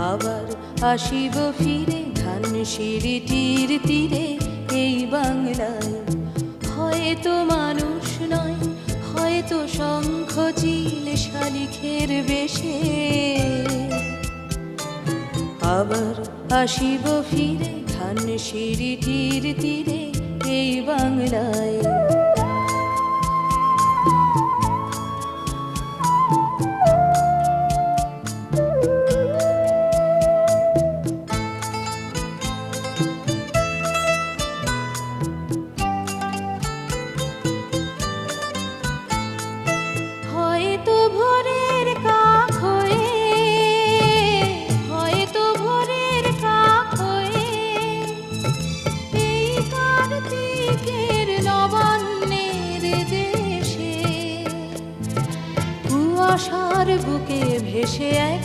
আবার আসিব ফিরে, ধান সিঁড়িটির তীরে এই বাংলায়। হয়তো মানুষ নয়, হয়তো শঙ্খ চিল শালিখের বেশে। আবার আসিব ফিরে, ধান সিঁড়িটির তীরে আশার বুকে ভেসে এক